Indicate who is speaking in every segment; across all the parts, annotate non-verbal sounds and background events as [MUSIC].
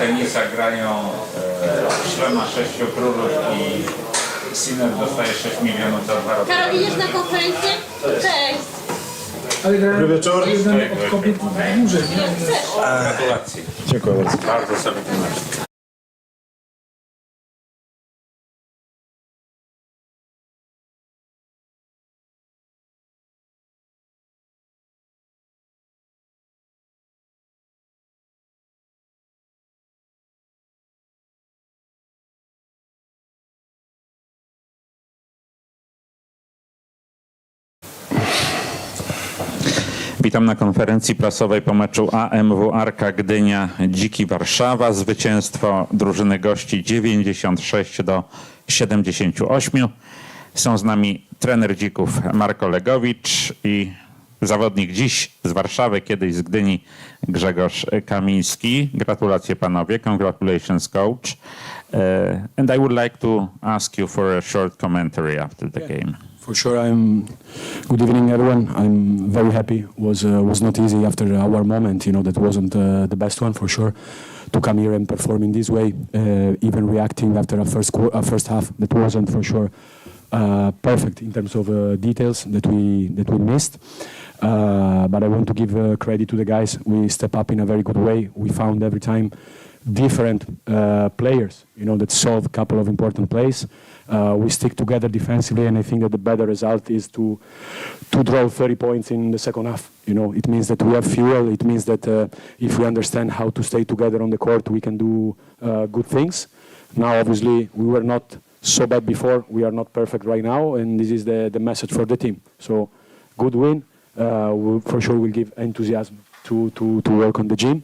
Speaker 1: tenisa grają e, Szlema Sześciu Królów i Sinner dostaje 6 milionów za dwa roki.
Speaker 2: Karol, idziesz na konferencję? Cześć!
Speaker 3: Ale grałem
Speaker 4: Dobry wieczór.
Speaker 3: jeden od kobiet dłużej, nie?
Speaker 2: Chcesz?
Speaker 1: Gratulacje.
Speaker 4: Dziękuję bardzo.
Speaker 1: Bardzo sobie Witam na konferencji prasowej po meczu AMW Arka Gdynia Dziki Warszawa. Zwycięstwo drużyny gości 96 do 78. Są z nami trener Dzików Marko Legowicz i zawodnik dziś z Warszawy, kiedyś z Gdyni Grzegorz Kamiński. Gratulacje panowie. Congratulations coach. Uh, and I would like to ask you for a short commentary after the game.
Speaker 5: For sure, I'm. Good evening, everyone. I'm very happy. was uh, was not easy after our moment. You know that wasn't uh, the best one for sure. To come here and perform in this way, uh, even reacting after a first a first half that wasn't for sure uh, perfect in terms of uh, details that we that we missed. Uh, but I want to give uh, credit to the guys. We step up in a very good way. We found every time different uh, players, you know, that solve a couple of important plays. Uh, we stick together defensively, and I think that the better result is to to draw 30 points in the second half. You know, it means that we have fuel. It means that uh, if we understand how to stay together on the court, we can do uh, good things. Now, obviously, we were not so bad before. We are not perfect right now, and this is the, the message for the team. So, good win. Uh, for sure will give enthusiasm to, to, to work on the gym.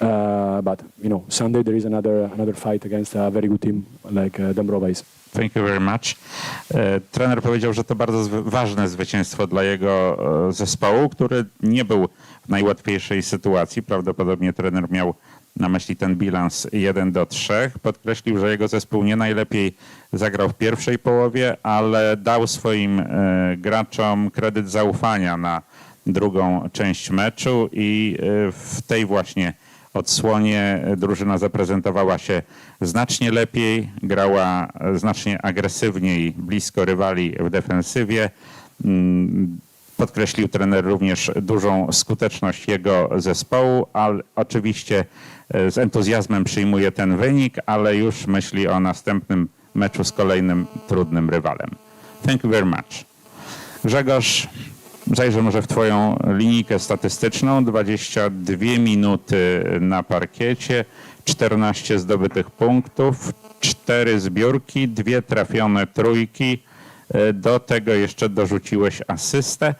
Speaker 5: Uh, but you know, Sunday there is another another fight against a very good team like uh, Dąbrowa is.
Speaker 1: Thank you very much. E, Trener powiedział, że to bardzo ważne zwycięstwo dla jego e, zespołu, który nie był w najłatwiejszej sytuacji. Prawdopodobnie trener miał na myśli ten bilans 1 do 3. Podkreślił, że jego zespół nie najlepiej zagrał w pierwszej połowie, ale dał swoim e, graczom kredyt zaufania na drugą część meczu i e, w tej właśnie odsłonie drużyna zaprezentowała się znacznie lepiej, grała znacznie agresywniej, blisko rywali w defensywie. Mm, Podkreślił trener również dużą skuteczność jego zespołu, ale oczywiście e, z entuzjazmem przyjmuje ten wynik, ale już myśli o następnym meczu z kolejnym trudnym rywalem. Thank you very much. Grzegorz, zajrzę może w Twoją linijkę statystyczną. 22 minuty na parkiecie, 14 zdobytych punktów, 4 zbiórki, dwie trafione trójki. E, Do tego jeszcze dorzuciłeś asystę,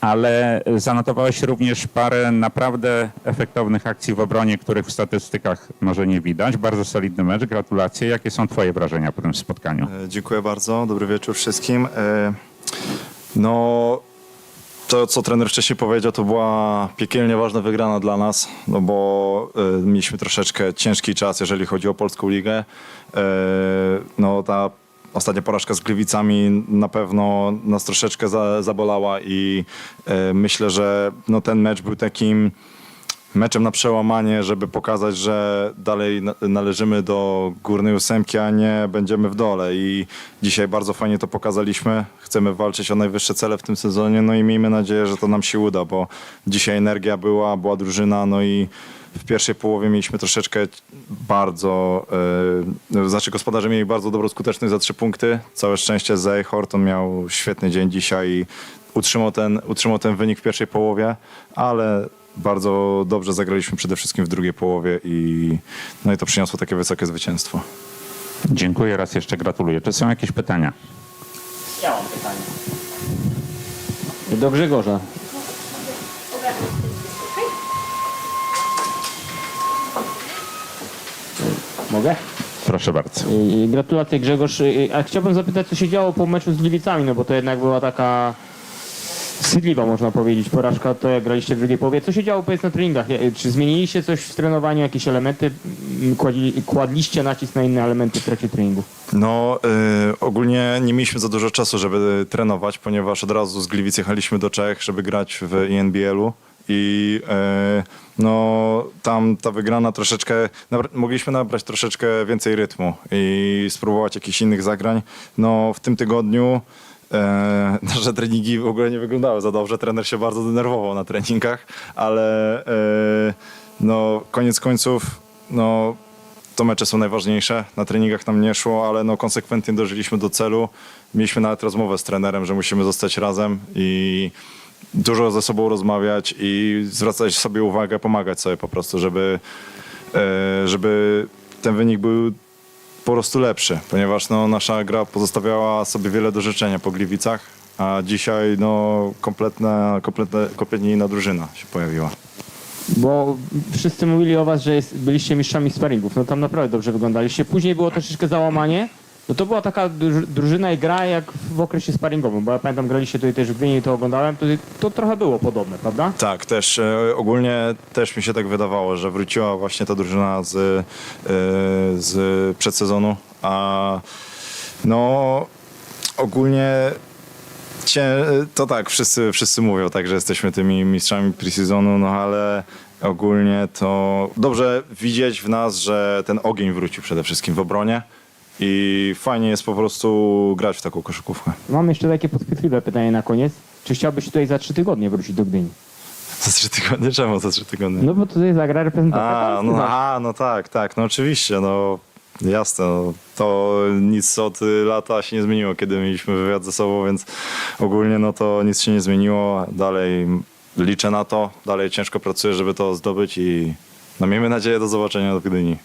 Speaker 1: ale zanotowałeś również parę naprawdę efektownych akcji w obronie, których w statystykach może nie widać. Bardzo solidny mecz, gratulacje. Jakie są Twoje wrażenia po tym spotkaniu?
Speaker 4: E, Dziękuję bardzo. Dobry wieczór wszystkim. E, No, to co trener wcześniej powiedział, to była piekielnie ważna wygrana dla nas, no bo e, mieliśmy troszeczkę ciężki czas, jeżeli chodzi o polską ligę. E, No, ta ostatnia porażka z Gliwicami na pewno nas troszeczkę za, zabolała i e, myślę, że no, ten mecz był takim meczem na przełamanie, żeby pokazać, że dalej na- należymy do górnej ósemki, a nie będziemy w dole. I dzisiaj bardzo fajnie to pokazaliśmy. Chcemy walczyć o najwyższe cele w tym sezonie, no i miejmy nadzieję, że to nam się uda, bo dzisiaj energia była, była drużyna, no i w pierwszej połowie mieliśmy troszeczkę bardzo, yy, znaczy gospodarze mieli bardzo dobrą skuteczność za trzy punkty. Całe szczęście Zay Horton miał świetny dzień dzisiaj i utrzymał ten, utrzymał ten wynik w pierwszej połowie, ale bardzo dobrze zagraliśmy przede wszystkim w drugiej połowie i, no i to przyniosło takie wysokie zwycięstwo.
Speaker 1: Dziękuję raz jeszcze, gratuluję. Czy są jakieś pytania?
Speaker 6: Ja mam pytanie. Do Grzegorza. Mogę?
Speaker 1: Proszę bardzo.
Speaker 6: Gratulacje Grzegorz. A chciałbym zapytać, co się działo po meczu z Gliwicami, no bo to jednak była taka wstydliwa, można powiedzieć, porażka, to jak graliście w drugiej połowie. Co się działo powiedz na treningach? Czy zmieniliście coś w trenowaniu, jakieś elementy? Mm, Kładli, kładliście nacisk na inne elementy w trakcie treningu?
Speaker 4: No, y, ogólnie nie mieliśmy za dużo czasu, żeby trenować, ponieważ od razu z Gliwic jechaliśmy do Czech, żeby grać w INBL-u i e, no, tam ta wygrana troszeczkę, nabra- mogliśmy nabrać troszeczkę więcej rytmu i spróbować jakichś innych zagrań. No, w tym tygodniu e, [LAUGHS] nasze treningi w ogóle nie wyglądały za dobrze. Trener się bardzo denerwował na treningach, ale e, no, koniec końców no, to mecze są najważniejsze. Na treningach nam nie szło, ale no, konsekwentnie dożyliśmy do celu. Mieliśmy nawet rozmowę z trenerem, że musimy zostać razem i dużo ze sobą rozmawiać i zwracać sobie uwagę, pomagać sobie po prostu, żeby, e, żeby ten wynik był po prostu lepszy, ponieważ no, nasza gra pozostawiała sobie wiele do życzenia po Gliwicach, a dzisiaj no, kompletna, kompletna, kompletnie inna drużyna się pojawiła.
Speaker 6: Bo wszyscy mówili o was, że jest, byliście mistrzami sparingów. No tam naprawdę dobrze wyglądaliście. Później było troszeczkę załamanie. No to była taka druż- drużyna i gra jak w okresie sparingowym, bo ja pamiętam, graliście tutaj też w Gdyni, to oglądałem, to, to trochę było podobne, prawda?
Speaker 4: Tak, też e, ogólnie też mi się tak wydawało, że wróciła właśnie ta drużyna z, e, z przedsezonu, a no ogólnie cię, to tak, wszyscy, wszyscy mówią tak, że jesteśmy tymi mistrzami pre-sezonu, no ale ogólnie to dobrze widzieć w nas, że ten ogień wrócił przede wszystkim w obronie i fajnie jest po prostu grać w taką koszykówkę.
Speaker 6: Mam jeszcze takie podchwytliwe pytanie na koniec. Czy chciałbyś tutaj za trzy tygodnie wrócić do Gdyni?
Speaker 4: Za trzy tygodnie? Czemu za trzy tygodnie?
Speaker 6: No bo tutaj zagra reprezentacja
Speaker 4: A,
Speaker 6: Polski,
Speaker 4: no,
Speaker 6: tak.
Speaker 4: a, no tak, tak, no oczywiście, no jasne, no, to nic od y, lata się nie zmieniło, kiedy mieliśmy wywiad ze sobą, więc ogólnie no to nic się nie zmieniło, dalej liczę na to, dalej ciężko pracuję, żeby to zdobyć i no miejmy nadzieję do zobaczenia w Gdyni.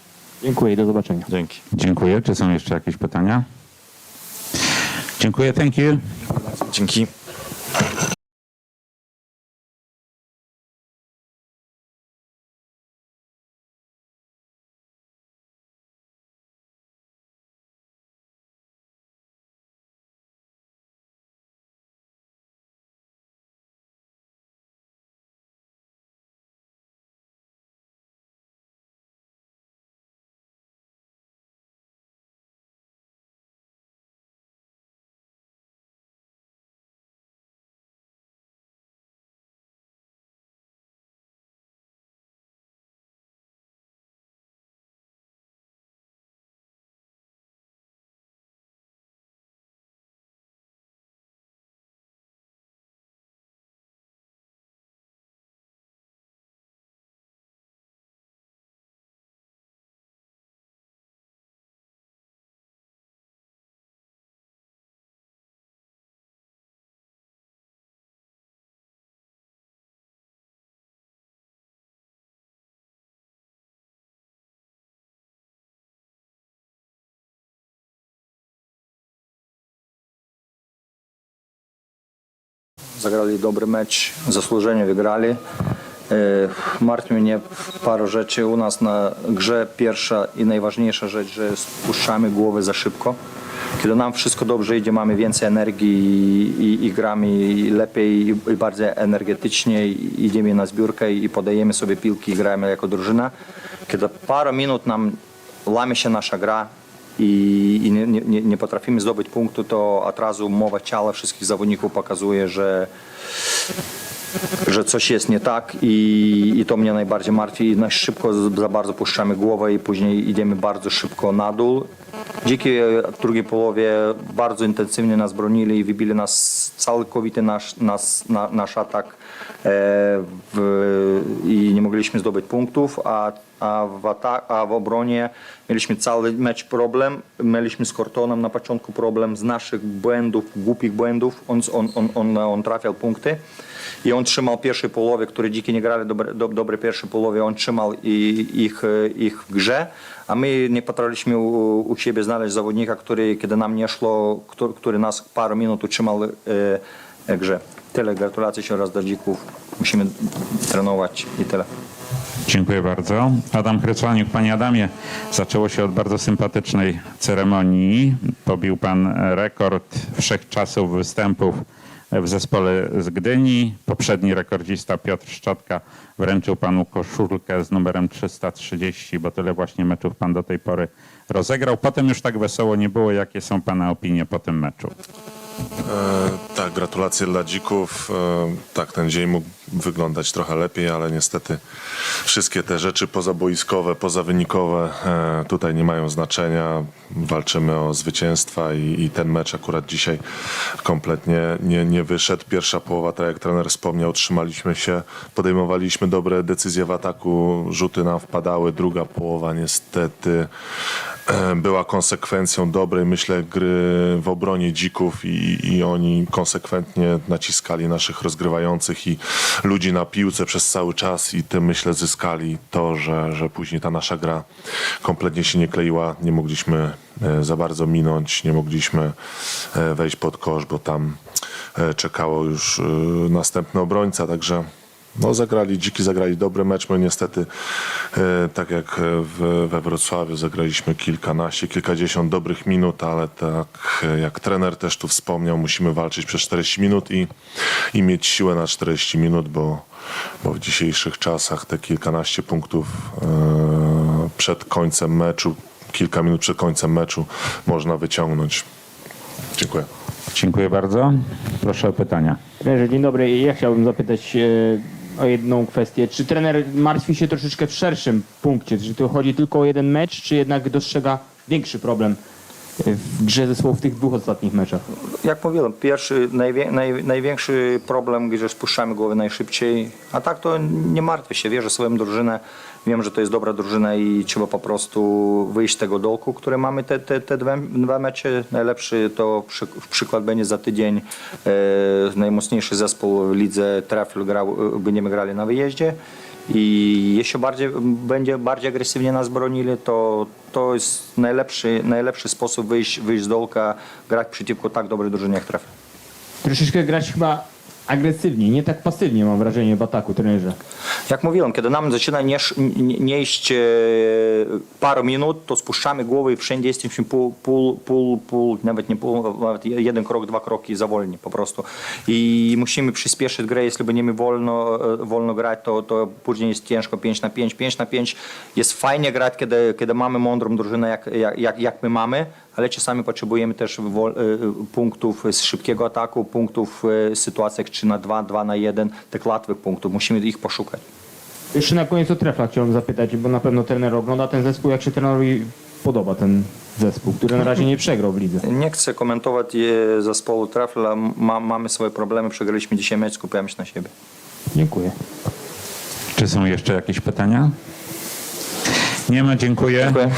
Speaker 6: Dziękuję i do zobaczenia.
Speaker 4: Dzięki.
Speaker 1: Dziękuję. Czy są jeszcze jakieś pytania? Dziękuję, thank you.
Speaker 4: Dzięki.
Speaker 7: Zagrali dobry mecz, zasłużenie wygrali. E, Martwi mnie parę rzeczy u nas na grze. Pierwsza i najważniejsza rzecz, że spuszczamy głowę za szybko. Kiedy nam wszystko dobrze idzie, mamy więcej energii i, i, i gramy lepiej i, i bardziej energetycznie, idziemy na zbiórkę i podajemy sobie piłki i gramy jako drużyna. Kiedy parę minut nam łamie się nasza gra, i, i nie, nie, nie potrafimy zdobyć punktu, to od razu mowa ciała wszystkich zawodników pokazuje, że, że coś jest nie tak i, i to mnie najbardziej martwi. I na szybko za bardzo puszczamy głowę i później idziemy bardzo szybko na dół. Dziki w drugiej połowie bardzo intensywnie nas bronili i wybili nas całkowity nasz, nas, na, nasz atak e, w, i nie mogliśmy zdobyć punktów, a, a, w atak, a w obronie mieliśmy cały mecz problem. Mieliśmy z Kortonem na początku problem z naszych błędów, głupich błędów. On, on, on, on, on trafiał punkty. I on trzymał pierwszej połowie, które dziki nie grali dobre, do, dobre pierwszej połowie, on trzymał i, ich, ich w grze, a my nie potrafiliśmy u, u siebie znaleźć zawodnika, który, kiedy nam nie szło, który, który nas parę minut utrzymał e, w grze. Tyle, gratulacje jeszcze raz do dzików. Musimy trenować i tyle.
Speaker 1: Dziękuję bardzo. Adam Kryczaniuk. Panie Adamie, zaczęło się od bardzo sympatycznej ceremonii. Pobił pan rekord wszechczasów występów w zespole z Gdyni. Poprzedni rekordzista Piotr Szczotka wręczył panu koszulkę z numerem 330, bo tyle właśnie meczów pan do tej pory rozegrał. Potem już tak wesoło nie było. Jakie są pana opinie po tym meczu?
Speaker 8: E, tak, gratulacje dla dzików. E, tak, ten dzień mógł wyglądać trochę lepiej, ale niestety wszystkie te rzeczy pozaboiskowe, pozawynikowe e, tutaj nie mają znaczenia. Walczymy o zwycięstwa i, i ten mecz akurat dzisiaj kompletnie nie, nie wyszedł. Pierwsza połowa, tak jak trener wspomniał, trzymaliśmy się, podejmowaliśmy dobre decyzje w ataku, rzuty nam wpadały. Druga połowa niestety była konsekwencją dobrej, myślę, gry w obronie dzików i, i oni konsekwentnie naciskali naszych rozgrywających i ludzi na piłce przez cały czas i tym myślę zyskali to, że, że później ta nasza gra kompletnie się nie kleiła, nie mogliśmy e, za bardzo minąć, nie mogliśmy e, wejść pod kosz, bo tam e, czekało już e, następny obrońca, także no, zagrali, dziki zagrali dobry mecz. My niestety, e, tak jak w, we Wrocławiu, zagraliśmy kilkanaście, kilkadziesiąt dobrych minut, ale tak e, jak trener też tu wspomniał, musimy walczyć przez 40 minut i, i mieć siłę na 40 minut, bo, bo w dzisiejszych czasach te kilkanaście punktów e, przed końcem meczu, kilka minut przed końcem meczu można wyciągnąć. Dziękuję.
Speaker 1: Dziękuję bardzo. Proszę o pytania.
Speaker 6: Dzień dobry. Ja chciałbym zapytać e, o jedną kwestię. Czy trener martwi się troszeczkę w szerszym punkcie? Czy to chodzi tylko o jeden mecz, czy jednak dostrzega większy problem w grze zespołu w tych dwóch ostatnich meczach?
Speaker 7: Jak mówiłem, pierwszy, najwie, naj, największy problem, gdzie spuszczamy głowę najszybciej, a tak to nie martwię się, wierzę swoją drużynę, wiem, że to jest dobra drużyna i trzeba po prostu wyjść z tego dołku, które mamy te, te, te dwa, dwa mecze. Najlepszy to przy, przykład będzie za tydzień, e, najmocniejszy zespół w lidze Trefl grał, będziemy grali na wyjeździe. I jeśli bardziej, będzie bardziej agresywnie nas bronili, to to jest najlepszy, najlepszy sposób wyjść, wyjść z dołka, grać przeciwko tak dobrej drużynie jak Trefl.
Speaker 6: Troszeczkę grać chyba agresywniej, nie tak pasywnie mam wrażenie w ataku trenerze.
Speaker 7: Jak mówiłem, kiedy nam zaczyna nie, sz- nie, nie iść e, parę minut, to spuszczamy głowę i wszędzie jesteśmy pół, pół, pół, pół, nawet nie pół, nawet jeden krok, dwa kroki za wolni po prostu. I musimy przyspieszyć grę, jeśli będziemy wolno, e, wolno grać, to, to później jest ciężko 5 na 5, 5 na 5. Jest fajnie grać, kiedy, kiedy mamy mądrą drużynę, jak, jak, jak, jak my mamy, ale czasami potrzebujemy też e, punktów z szybkiego ataku, punktów w sytuacjach 3 na 2, 2 na 1, tych łatwych punktów. Musimy ich poszukać.
Speaker 6: Jeszcze na koniec o Trefla chciałem zapytać, bo na pewno trener ogląda ten zespół. Jak się trenerowi podoba ten zespół, który na razie nie przegrał w lidze?
Speaker 7: Nie chcę komentować e, zespołu Trefla. Ma, mamy swoje problemy, przegraliśmy dzisiaj mecz, skupiamy się na siebie.
Speaker 6: Dziękuję.
Speaker 1: Czy są jeszcze jakieś pytania? Nie ma, dziękuję.
Speaker 7: Dziękuję.